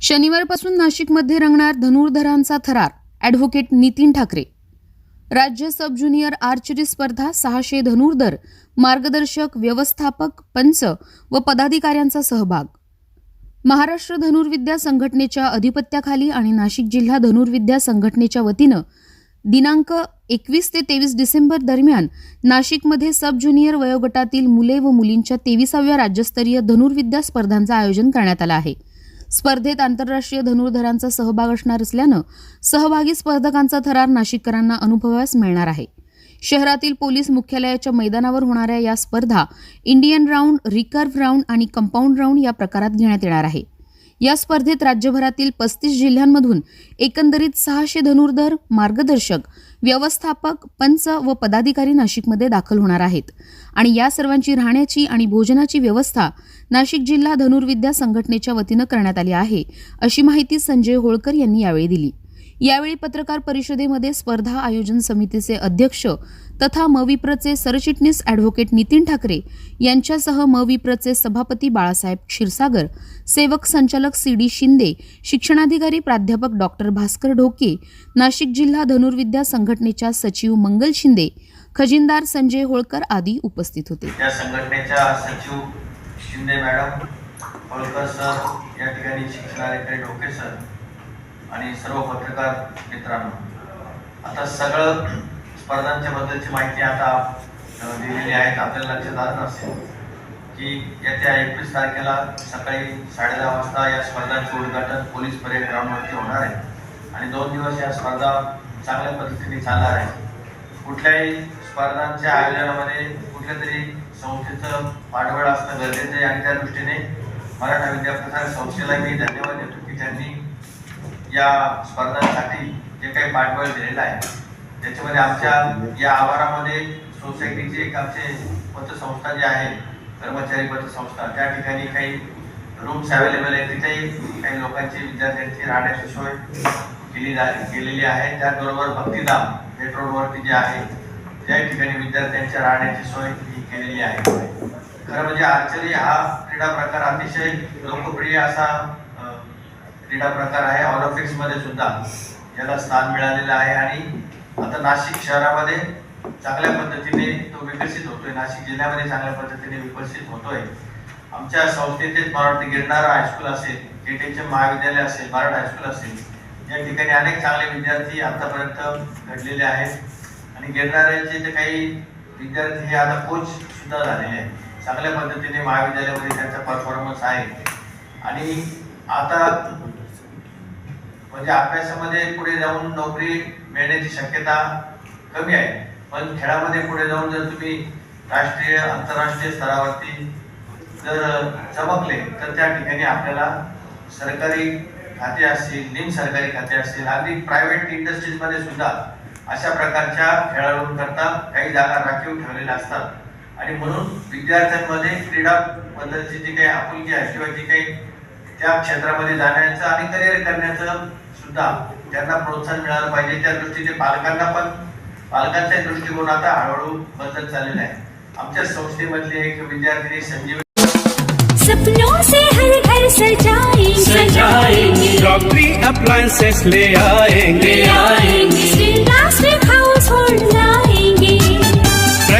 शनिवारपासून नाशिकमध्ये रंगणार धनुर्धरांचा थरार ॲडव्होकेट नितीन ठाकरे. राज्य सब ज्युनियर आर्चरी स्पर्धा सहाशे धनुर्धर मार्गदर्शक व्यवस्थापक पंच व पदाधिकाऱ्यांचा सहभाग. महाराष्ट्र धनुर्विद्या संघटनेच्या अधिपत्याखाली आणि नाशिक जिल्हा धनुर्विद्या संघटनेच्या वतीनं दिनांक एकवीस ते तेवीस डिसेंबर दरम्यान नाशिकमध्ये सब ज्युनियर वयोगटातील मुले व मुलींच्या तेविसाव्या राज्यस्तरीय धनुर्विद्या स्पर्धांचं आयोजन करण्यात आलं आहे. स्पर्धेत आंतरराष्ट्रीय धनुर्धरांचा सहभाग असणार असल्यानं सहभागी स्पर्धकांचा थरार नाशिककरांना अनुभवास मिळणार आहे. शहरातील पोलीस मुख्यालयाच्या मैदानावर होणाऱ्या या स्पर्धा इंडियन राऊंड रिकर्व्ह राऊंड आणि कंपाऊंड राऊंड या प्रकारात घेण्यात येणार आहे. या स्पर्धेत राज्यभरातील पस्तीस जिल्ह्यांमधून एकंदरीत सहाशे धनुर्धर मार्गदर्शक व्यवस्थापक पंच व पदाधिकारी नाशिकमध्ये दाखल होणार आहेत. आणि या सर्वांची राहण्याची आणि भोजनाची व्यवस्था नाशिक जिल्हा धनुर्विद्या संघटनेच्या वतीनं करण्यात आली आहे अशी माहिती संजय होळकर यांनी यावेळी दिली. यावेळी पत्रकार परिषदेमध्ये स्पर्धा आयोजन समितीचे अध्यक्ष तथा मविप्रचे सरचिटणीस ॲडव्होकेट नितीन ठाकरे यांच्यासह मविप्रचे सभापती बाळासाहेब क्षीरसागर सेवक संचालक सी डी शिंदे शिक्षणाधिकारी प्राध्यापक डॉक्टर भास्कर ढोके नाशिक जिल्हा धनुर्विद्या संघटनेच्या सचिव मंगल शिंदे खजिनदार संजय होळकर आदी उपस्थित होते. संघटनेच्या सचिव शिंदे मॅडम होळकर सर या ठिकाणी शिक्षणाधिकारी डोके सर आणि सर्व पत्रकार मित्रांनो. आता सगळं स्पर्धांच्या बद्दलची माहिती आता दिलेली आहे. आपल्याला लक्षात आलं असेल की येत्या एकवीस तारखेला सकाळी साडेदहा वाजता या स्पर्धांचे उद्घाटन पोलीस परेड ग्राउंडवरती होणार आहे. आणि दोन दिवस या स्पर्धा चांगल्या पद्धतीने चालणार आहे. कुठल्याही स्पर्धांच्या आयोजनामध्ये कुठल्या तरी संस्थेचं पाठबळ असणं गरजेचं आहे आणि त्या दृष्टीने मराठा विद्याप्रसार संस्थेला मी धन्यवाद देतो की त्यांनी या स्पर्धांसाठी जे काही पाठबळ दिलेलं आहे त्याच्यामध्ये आमच्या या आवारामध्ये सोसायटीचे एक आमचे पतसंस्था जे आहे कर्मचारी पतसंस्था त्या ठिकाणी काही रूम्स अवेलेबल आहेत तिथेही काही लोकांची विद्यार्थ्यांची राहण्याची सोय केली जा केलेली आहे. त्याचबरोबर भक्तिधाम पेट्रोलवरती जे आहे त्या ठिकाणी विद्यार्थ्यांच्या राहण्याची सोय ही केलेली आहे. खरं म्हणजे आर्चरी हा क्रीडा प्रकार अतिशय लोकप्रिय असा क्रीडा प्रकार आहे. ऑलिम्पिक्समध्ये सुद्धा याला स्थान मिळालेलं आहे आणि आता नाशिक शहरामध्ये चांगल्या पद्धतीने तो विकसित होतोय. नाशिक जिल्ह्यामध्ये चांगल्या पद्धतीने विकसित होतोय. आमच्या संस्थेचेच मला वाटतं गिरणारा हायस्कूल असेल केटेचे महाविद्यालय असेल मराठा हायस्कूल असेल या ठिकाणी अनेक चांगले विद्यार्थी आतापर्यंत घडलेले आहेत. आणि गिरणाऱ्यांचे जे काही विद्यार्थी हे आता कोच सुद्धा झालेले आहेत. चांगल्या पद्धतीने महाविद्यालयामध्ये त्यांचा परफॉर्मन्स आहे. आणि आता म्हणजे अभ्यासामध्ये पुढे जाऊन नोकरी मिळण्याची शक्यता कमी आहे. पण खेळामध्ये पुढे जाऊन जर तुम्ही राष्ट्रीय आंतरराष्ट्रीय स्तरावरती जर चमकले तर त्या ठिकाणी आपल्याला सरकारी खाते असतील निम सरकारी खाते असतील अगदी प्रायव्हेट इंडस्ट्रीजमध्ये सुद्धा अशा प्रकारच्या खेळाडूंकरता काही जागा राखीव ठेवलेल्या असतात. आणि म्हणून विद्यार्थ्यांमध्ये क्रीडा बद्दलची जी काही आपुलकी आहे किंवा जी काही त्या क्षेत्रामध्ये जाण्याचं आणि करिअर करण्याचं सुद्धा त्यांना प्रोत्साहन मिळालं पाहिजे. त्या दृष्टीने पालकांना पण पालकांच्या दृष्टिकोन आता हळूहळू बदलत चाललेला आहे. आमच्या संस्थेमधली एक विद्यार्थिनी संजीव. सपनों से हर घर सजाएंगे. सजाएंगे। डॉक्टरी अप्लायंसेस ले आएंगे। आएंगे।